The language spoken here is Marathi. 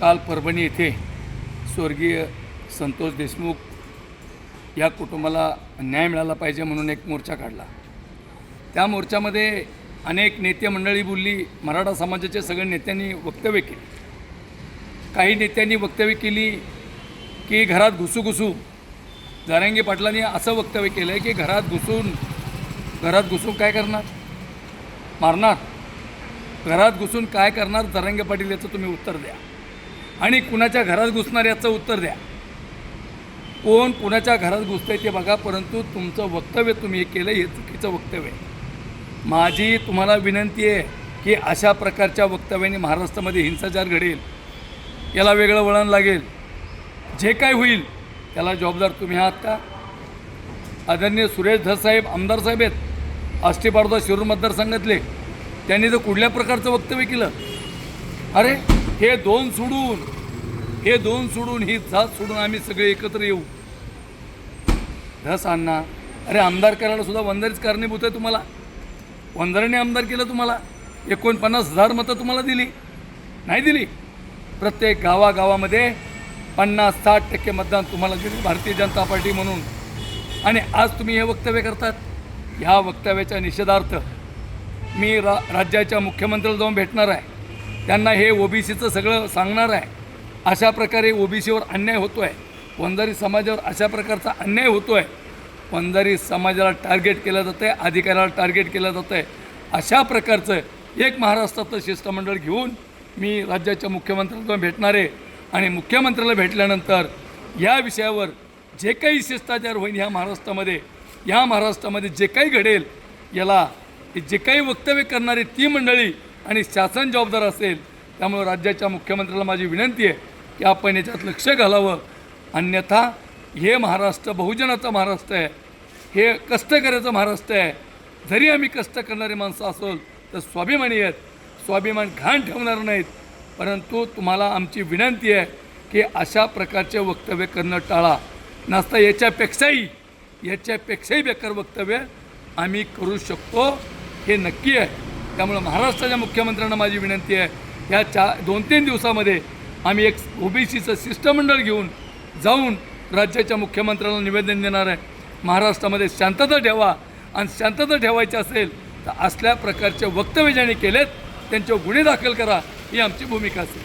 काल परभणी येथे स्वर्गीय संतोष देशमुख या कुटुंबाला न्याय मिळाला पाहिजे म्हणून एक मोर्चा काढला. त्या मोर्चामध्ये अनेक नेते मंडळी बोलली मराठा समाजाच्या सगळ्या नेत्यांनी वक्तव्य केली. काही नेत्यांनी वक्तव्य केली की घरात घुसू घुसू. जारंगी पाटलांनी असं वक्तव्य केलं आहे की घरात घुसून घरात घुसून काय करणार? मारणार? घरात घुसून काय करणार? जरांगे पाटील याचं तुम्ही उत्तर द्या. आणि कुणाच्या घरात घुसणार याचं उत्तर द्या. कोण कुणाच्या घरात घुसतं आहे ते बघा परंतु तुमचं वक्तव्य तुम्ही हे केलं हे चुकीचं वक्तव्य आहे. माझी तुम्हाला विनंती आहे की अशा प्रकारच्या वक्तव्याने महाराष्ट्रामध्ये हिंसाचार घडेल. याला वेगळं वळण लागेल. जे काय होईल त्याला जबाबदार तुम्ही आहात का? आदरणीय सुरेश धरसाहेब आमदार साहेब आहेत. आष्टी पाडोदा शिरूर मतदारसंघातले. त्यांनी जर कुठल्या प्रकारचं वक्तव्य केलं? अरे हे दोन सोडून हे दोन सोडून ही जात सोडून आम्ही सगळे एकत्र येऊ. धस अण्णा. अरे आमदार करायला सुद्धा वंदरीच कारणीभूत आहे तुम्हाला. वंदराने आमदार केलं तुम्हाला. एकोणपन्नास हजार मतं तुम्हाला दिली. नाही दिली. प्रत्येक गावागावामध्ये पन्नास साठ टक्के मतदान तुम्हाला दिले. भारतीय जनता पार्टी म्हणून. आणि आज तुम्ही हे वक्तव्य करतात. ह्या वक्तव्याच्या निषेधार्थ मी रा राज्याच्या मुख्यमंत्र्याला जाऊन भेटणार आहे. त्यांना हे ओबीसीचं सगळं सांगणार आहे. अशा प्रकारे ओबीसीवर अन्याय होतो आहे वंजारी समाजावर अशा प्रकारचा अन्याय होतो आहे वंजारी समाजाला टार्गेट केलं जातं आहे अधिकाऱ्याला टार्गेट केलं जातं आहे अशा प्रकारचं एक महाराष्ट्रातलं शिष्टमंडळ घेऊन मी राज्याच्या मुख्यमंत्र्यांना भेटणार आहे. आणि मुख्यमंत्र्याला भेटल्यानंतर या विषयावर जे काही शिष्टाचार होईल ह्या महाराष्ट्रामध्ये या महाराष्ट्रामध्ये जे काही घडेल याला जे काही वक्तव्य करणारी ती मंडळी आणि शासन जबाबदार असेल त्यामुळे राज्याच्या मुख्यमंत्र्याला माझी विनंती आहे की आपण याच्यात लक्ष घालावं. अन्यथा हे महाराष्ट्र बहुजनाचं महाराष्ट्र आहे. हे कष्टकऱ्याचं महाराष्ट्र आहे. जरी आम्ही कष्ट करणारी माणसं असोल तर स्वाभिमानी आहेत. स्वाभिमान घाण ठेवणार नाहीत. परंतु तुम्हाला आमची विनंती आहे की अशा प्रकारचे वक्तव्य करणं टाळा. नसता याच्यापेक्षाही याच्यापेक्षाही बेकार वक्तव्य आम्ही करू शकतो हे नक्की आहे. त्यामुळं महाराष्ट्राच्या मुख्यमंत्र्यांना माझी विनंती आहे या चा दोन तीन दिवसामध्ये आम्ही एक ओबीसीचं शिष्टमंडळ घेऊन जाऊन राज्याच्या मुख्यमंत्र्यांना निवेदन देणार आहे. महाराष्ट्रामध्ये शांतता ठेवा आणि शांतता ठेवायची असेल तर असल्या प्रकारचे वक्तव्य ज्याने केलेत त्यांच्यावर गुन्हे दाखल करा ही आमची भूमिका असेल.